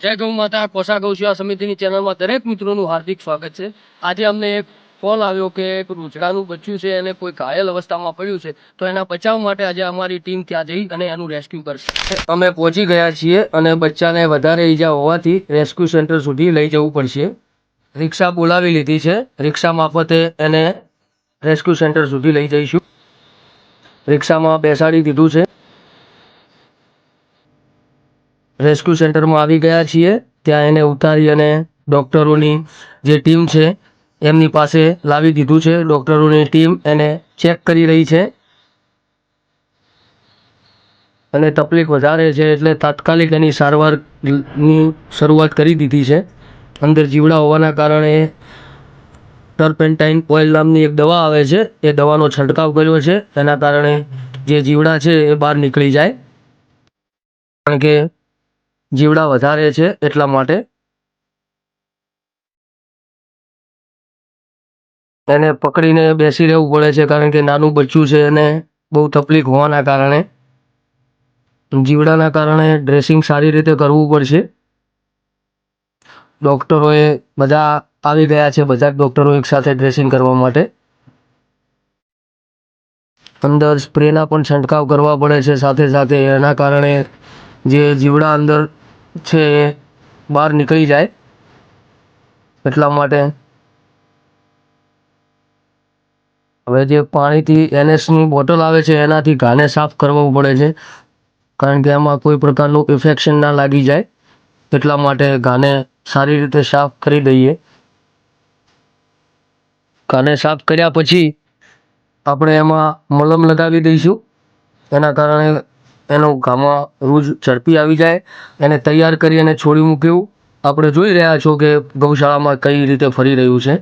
જય ગૌ માતા, કોસા ગૌ સેવા સમિતિની ચેનલમાં દરેક મિત્રોનું હાર્દિક સ્વાગત છે. આજે અમને એક કોલ આવ્યો કે એક રૂઝડાનું બચ્યું છે અને કોઈ ઘાયલ અવસ્થામાં પડ્યું છે, તો એના બચાવ માટે આજે અમારી ટીમ ત્યાં જઈ અને એનું રેસ્ક્યુ કરશે. અમે પહોંચી ગયા છીએ અને બચ્ચાને વધારે ઈજા હોવાથી રેસ્ક્યુ સેન્ટર સુધી લઈ જવું પડશે. રિક્ષા બોલાવી લીધી છે. રિક્ષા મારફતે એને રેસ્ક્યુ સેન્ટર સુધી લઈ જઈશું. રિક્ષામાં બેસાડી દીધું છે. રેસ્ક્યુ સેન્ટરમાં આવી ગયા છીએ. ત્યાં એને ઉતારી અને ડૉક્ટરોની જે ટીમ છે, એમની પાસે લાવી દીધું છે. ડૉક્ટરોની ટીમ એને ચેક કરી રહી છે. અને તકલીફ વધારે છે એટલે તાત્કાલિક એની સારવારની શરૂઆત કરી દીધી છે. અંદર જીવડા હોવાના કારણે ટર્પેન્ટાઇન ઓઇલ નામની એક દવા આવે છે. એ દવાનો છંટકાવ કર્યો છે. એના કારણે જે જીવડા છે એ બહાર નીકળી જાય. કારણ કે જીવડા વધારે છે એટલા માટે એને પકડીને બેસી રહેવું પડે છે કારણ કે નાનું બચ્ચું છે અને બહુ તકલીફ હોવાના કારણે. જીવડાના કારણે ડ્રેસિંગ સારી રીતે કરવું પડશે. ડૉક્ટરોએ બધા આવી ગયા છે, બધા જ ડૉક્ટરો એકસાથે ડ્રેસિંગ કરવા માટે. અંદર સ્પ્રેના પણ છંટકાવ કરવા પડે છે સાથે સાથે, એના કારણે જે જીવડા અંદર છે એ બહાર નીકળી જાય એટલા માટે. હવે જે પાણીથી એનએસની બોટલ આવે છે એનાથી ઘાને સાફ કરવું પડે છે. કારણ કે એમાં કોઈ પ્રકારનું ઇન્ફેક્શન ના લાગી જાય એટલા માટે ઘાને સારી રીતે સાફ કરી દઈએ. ઘાને સાફ કર્યા પછી આપણે એમાં મલમ લગાવી દઈશું. એના કારણે એનો ઘામાં રૂજ ઝડપી આવી જાય એને તૈયાર કરી અને છોડી મૂક્યું. આપણે જોઈ રહ્યા છો કે ગૌશાળામાં કઈ રીતે ફરી રહ્યું છે.